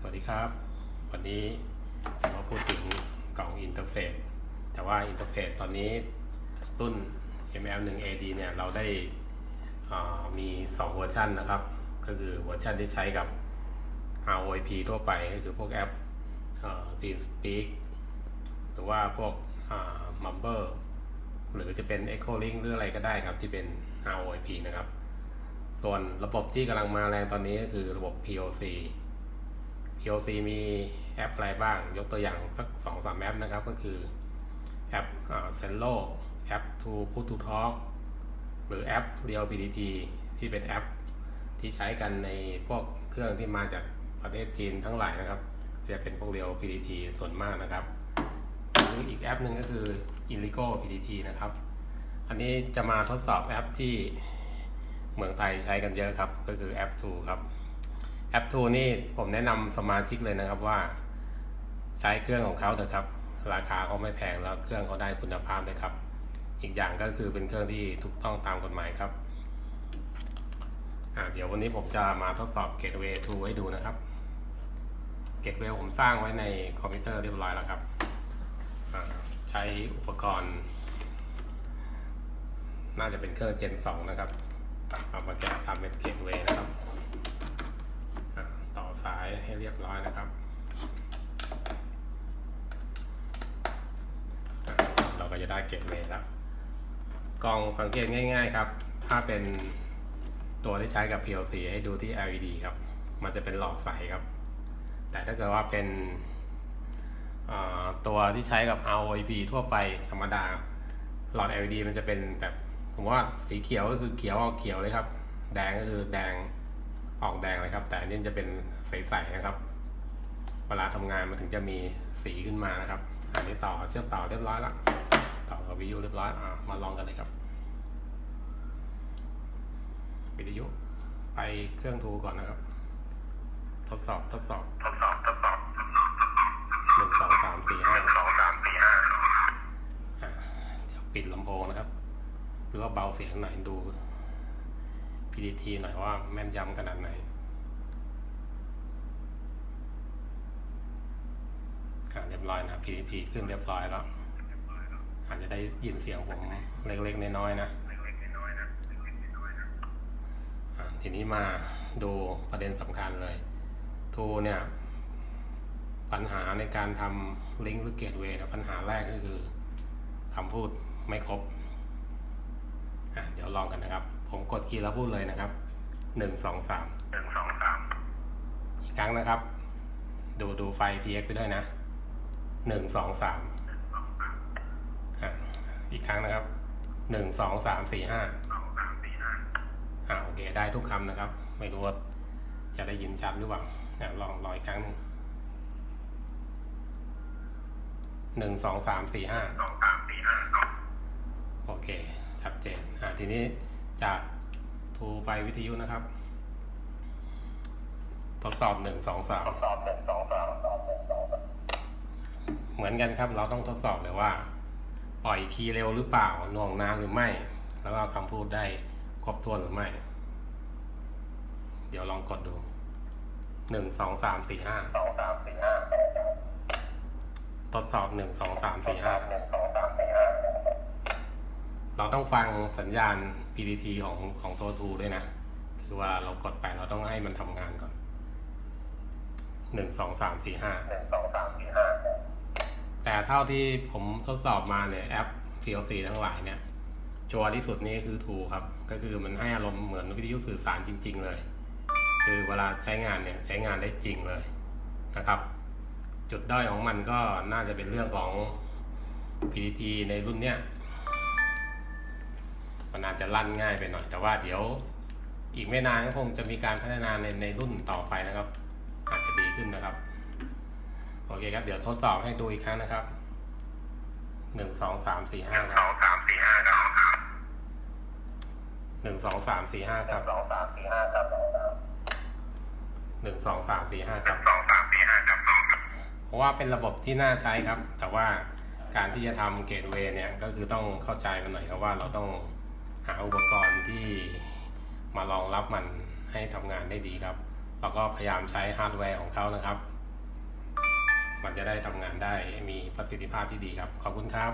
สวัสดีครับ วันนี้จะมาพูดถึงกล่องอินเทอร์เฟซแต่ว่าอินเทอร์เฟซตอนนี้รุ่น ML1AD เนี่ยเราได้มี 2 เวอร์ชันนะครับ ก็คือเวอร์ชันที่ใช้กับ ROIP ทั่วไปก็คือพวกแอปอ่า TeamSpeak หรือว่าพวก Mumble หรือจะเป็น Echo Link หรืออะไรก็ได้ครับที่เป็น ROIP นะครับ ส่วนระบบที่กำลังมาแรงตอนนี้ก็คือระบบ POC POC มีแอปอะไรบ้าง ยกตัวอย่างสักสองสามแอปนะครับ ก็คือแอปเซนโลแอป To Put to Talk หรือแอป Real PDT ที่เป็นแอปที่ใช้กันในพวกเครื่องที่มาจากประเทศจีนทั้งหลายนะครับ จะเป็นพวก Real PDT ส่วนมากนะครับหรืออีกแอปหนึ่งก็คือ Illigo PDT นะครับ อันนี้จะมาทดสอบแอปที่เมืองไทยใช้กันเยอะครับ ก็คือแอป2ครับ แอป2นี่ผมแนะนำสมาชิกเลยนะครับว่า ใช้เครื่องของเขาเถอะครับ ราคาเขาไม่แพงแล้วเครื่องเขาได้คุณภาพเลยครับ อีกอย่างก็คือเป็นเครื่องที่ถูกต้องตามกฎหมายครับเดี๋ยววันนี้ผมจะมาทดสอบ Gateway 2ให้ดูนะครับ Gateway ผมสร้างไว้ในคอมพิวเตอร์เรียบร้อยแล้วครับ ใช้อุปกรณ์ น่าจะเป็นเครื่อง Gen 2 นะครับเอามาแกะทำเป็น Gateway นะครับ สายให้เรียบร้อยนะครับ เราก็จะได้ Gateway แล้ว กล่องสังเกตง่าย ๆครับ ถ้าเป็นตัวที่ใช้กับ PLC ให้ดูที่ LED ครับ มันจะเป็นหลอดใสครับ แต่ถ้าเกิดว่าเป็นตัวที่ใช้กับ ROIP ทั่วไปธรรมดา หลอด LED มันจะเป็นแบบ ผมว่าสีเขียวก็คือเขียวออกเขียวเลยครับ แดงก็คือแดง ออกแดงเลยครับ แต่อันนี่จะเป็นใสๆนะครับ เวลาทำงานมันถึงจะมีสีขึ้นมานะครับ อันนี้ต่อเชื่อมต่อเรียบร้อยแล้วต่อกับวิทยุเรียบร้อยอ่ามาลองกันเลยครับวิทยุไปเครื่องทูก่อนนะครับ ทดสอบทดสอบทดสอบทดสอบหนึ่งสองสามสี่ห้าหนึ่งสองสามสี่ห้าเดี๋ยวปิดลำโพงนะครับหรือว่าเบาเสียงหน่อยดู PDT หน่อยว่าแม่นยำขนาดไหนอะเรียบร้อยนะ PDT ขึ้นเรียบร้อยแล้ว อาจจะได้ยินเสียงผมเล็กๆน้อยๆนะทีนี้มาดูประเด็นสำคัญเลยทูเนี่ย ปัญหาในการทำลิงก์หรือเกตเวย์ปัญหาแรกก็คือคำพูดไม่ครบ เดี๋ยวลองกันนะครับ ผมกดคีย์แล้วพูดเลยนะครับหนึ่งสองสามหนึ่งสองสามอีกครั้งนะครับ ดูดูไฟ TX ไปด้วยนะหนึ่งสองสามอะอีกครั้งนะครับหนึ่งสองสามสี่ห้าสองสามสี่ห้าอ่าโอเค ได้ทุกคำนะครับ ไม่รู้ว่าจะได้ยินชัดหรือเปล่าเนี่ยลองลองอีกครั้งหนึ่งหนึ่งสองสามสี่ห้าสองสามสี่ห้าโอเค ชัดเจนอ่าทีนี้ จากทูไปวิทยุนะครับ ทดสอบหนึ่งสองสามทดสอบหนึ่งสองสามเหมือนกันครับ เราต้องทดสอบเลยว่า ปล่อยคีย์เร็วหรือเปล่าหน่วงนานหรือไม่ แล้วก็คำพูดได้ครบถ้วนหรือไม่ เดี๋ยวลองกดดูหนึ่งสองสามสี่ห้าสองสามสี่ห้าทดสอบหนึ่งสองสามสี่ห้า เราต้องฟังสัญญาณ PDT ของของตัวทูด้วยนะ คือว่าเรากดไปเราต้องให้มันทำงานก่อนหนึ่งสองสามสี่ห้าหนึ่งสองสามสี่ห้าแต่เท่าที่ผมทดสอบมาเนี่ยแอป PLC ทั้งหลายเนี่ยชัวร์ที่สุดนี่คือทูครับ ก็คือมันให้อารมณ์เหมือนวิทยุสื่อสารจริง ๆ เลย คือเวลาใช้งานเนี่ยใช้งานได้จริงเลยนะครับ จุดด้อยของมันก็น่าจะเป็นเรื่องของ PDT ในรุ่นเนี้ย มันอาจจะลั่นง่ายไปหน่อย แต่ว่าเดี๋ยวอีกไม่นานก็คงจะมีการพัฒนาในในรุ่นต่อไปนะครับ อาจจะดีขึ้นนะครับ โอเคครับ เดี๋ยวทดสอบให้ดูอีกครั้งนะครับหนึ่งสองสามสี่หห้านึ่งคสรัอบงสามสี่ห้าครับหนึ่งสองสามสี่ห้าหคนึ่รับงสองสามสี่ห้าครับหนึ่งสองสามสี่ห้าหคนึ่รับงสองสามสี่ห้าครับเพราะว่าเป็นระบบที่น่าใช้ครับ แต่ว่าการที่จะทำเกตเวย์เนี่ยก็คือต้องเข้าใจมันหน่อยครับว่าเราต้อง หาอุปกรณ์ที่มารองรับมันให้ทำงานได้ดีครับ เราก็พยายามใช้ฮาร์ดแวร์ของเขานะครับ มันจะได้ทำงานได้มีประสิทธิภาพที่ดีครับ ขอบคุณครับ